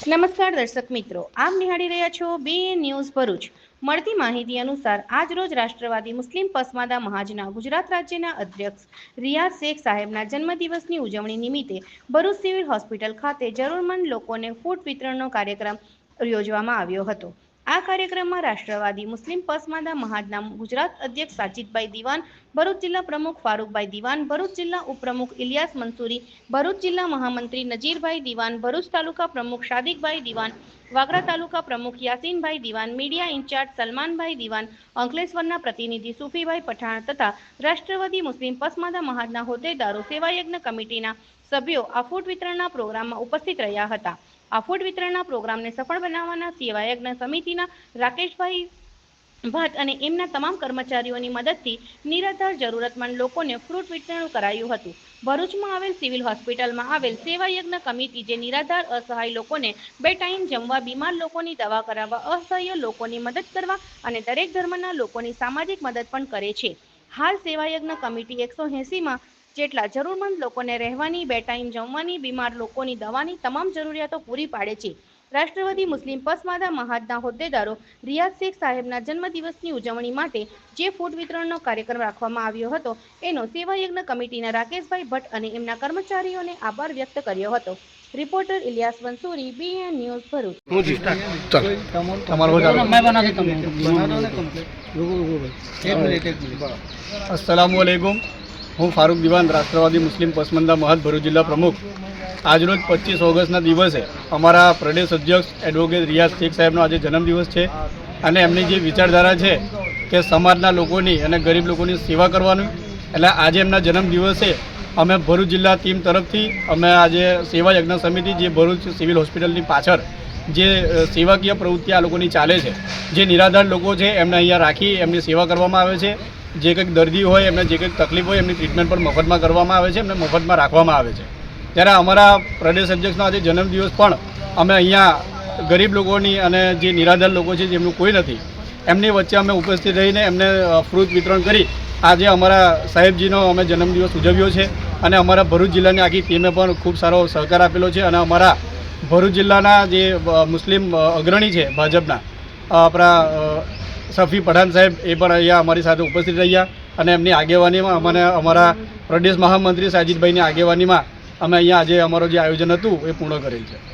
નમસ્કાર દર્શક મિત્રો, આપ નિહાળી રહ્યા છો બે ન્યૂઝ ભરૂચ. મળતી માહિતી અનુસાર આજ રોજ રાષ્ટ્રવાદી મુસ્લિમ પસમાદા મહાજના ગુજરાત રાજ્યના અધ્યક્ષ રિયાઝ શેખ સાહેબના જન્મદિવસની ઉજવણી નિમિત્તે ભરૂચ સિવિલ હોસ્પિટલ ખાતે જરૂરમંદ લોકોને ફૂડ વિતરણનો કાર્યક્રમ યોજવામાં આવ્યો હતો. આ કાર્યક્રમમાં રાષ્ટ્રવાદી મુસ્લિમ પસમાદા મહાજના ગુજરાત અધ્યક્ષ સાજીદભાઈ દિવાન, ભરૂચ જિલ્લા પ્રમુખ ફારૂકભાઈ દિવાન, ભરૂચ જિલ્લા ઉપપ્રમુખ ઇલિયાસ મંસૂરી, ભરૂચ જિલ્લા મહામંત્રી નજીરભાઈ દિવાન, ભરૂચ તાલુકા પ્રમુખ શાદિકભાઈ દિવાન, વાગરા તાલુકા પ્રમુખ યાસીનભાઈ દિવાન, મીડિયા ઇન્ચાર્જ સલમાનભાઈ દિવાન, અંકલેશ્વરના પ્રતિનિધિ સુફીભાઈ પઠાણ તથા રાષ્ટ્રવાદી મુસ્લિમ પસમાદા મહાજના હોદ્દેદારો સેવાયજ્ઞ કમિટીના સભ્યો આ ફૂડ વિતરણના પ્રોગ્રામમાં ઉપસ્થિત રહ્યા હતા. આ વિતરણના પ્રોગ્રામને સફળ બનાવવાના સેવાયજ્ઞ સમિતિના રાકેશભાઈ ભટ્ટ અને એમના તમામ કર્મચારીઓની મદદથી નિરાધાર જરૂરતમંદ લોકોને ફ્રૂટ વિતરણ કરાયું હતું. ભરૂચમાં આવેલ સિવિલ હોસ્પિટલમાં આવેલ સેવાયજ્ઞ કમિટી જે નિરાધાર, અસહાય લોકોને બે ટાઈમ જમવા, બીમાર લોકોની દવા કરાવવા, અસહાય લોકોની મદદ કરવા અને દરેક ધર્મના લોકોની સામાજિક મદદ પણ કરે છે. હાલ સેવાયજ્ઞ કમિટી એકસો એંસીમાં જેટલા જરૂરમંદ લોકોને રહેવાની બે ટાઈમ જમવાની બીમાર લોકોની દવાની તમામ જરૂરિયાતો પૂરી પાડે છે. રાષ્ટ્રવાદી મુસ્લિમ પસમાદા મહાદના હોદ્દેદારો રિયાઝ શેખ સાહેબના જન્મદિવસની ઉજવણી માટે જે ફૂડ વિતરણનો કાર્યક્રમ રાખવામાં આવ્યો હતો એનો સેવાયજ્ઞ કમિટીના રાકેશભાઈ ભટ્ટ અને એમના કર્મચારીઓને આભાર વ્યક્ત કર્યો હતો. Reporter Iliyas Bansuri BN news Bharuch. અસલામ હું ફારૂક દિવાન, રાષ્ટ્રવાદી મુસ્લિમ પસમંદા મહદ ભરૂચ જિલ્લા પ્રમુખ. આજરોજ પચીસ ઓગસ્ટના દિવસે અમારા પ્રદેશ અધ્યક્ષ એડવોકેટ રિયાઝ શેખ સાહેબનો આજે જન્મદિવસ છે અને એમની જે વિચારધારા છે કે સમાજના લોકોની અને ગરીબ લોકોની સેવા કરવાની, એટલે આજે એમના જન્મદિવસે અમે ભરૂચ જિલ્લા ટીમ તરફથી અમે આજે સેવા યજ્ઞ સમિતિ જે ભરૂચ સિવિલ હોસ્પિટલની પાછળ જે સેવાકીય પ્રવૃત્તિ આ લોકોની ચાલે છે, જે નિરાધાર લોકો છે એમને અહીંયા રાખી એમની સેવા કરવામાં આવે છે. જે કંઈક દર્દી હોય, એમને જે કંઈક તકલીફ હોય, એમની ટ્રીટમેન્ટ પણ મફતમાં કરવામાં આવે છે, એમને મફતમાં રાખવામાં આવે છે. ત્યારે અમારા પ્રદેશ અધ્યક્ષનો આજે જન્મદિવસ પણ અમે અહીંયા ગરીબ લોકોની અને જે નિરાધાર લોકો છે, જેમનું કોઈ નથી, એમની વચ્ચે અમે ઉપસ્થિત રહીને એમને ફ્રૂટ વિતરણ કરી આજે અમારા સાહેબજીનો અમે જન્મદિવસ ઉજવ્યો છે અને અમારા ભરૂચ જિલ્લાની આખી ટીમે પણ ખૂબ સારો સહકાર આપેલો છે અને અમારા ભરૂચ જિલ્લાના જે મુસ્લિમ અગ્રણી છે ભાજપના, આપણા સફી પઠાણ સાહેબ એ પણ અહીંયા અમારી સાથે ઉપસ્થિત રહ્યા અને એમની આગેવાનીમાં અમને અમારા પ્રદેશ મહામંત્રી સાજીદભાઈની આગેવાનીમાં અમે અહીંયા આજે અમારું જે આયોજન હતું એ પૂર્ણ કરેલ છે.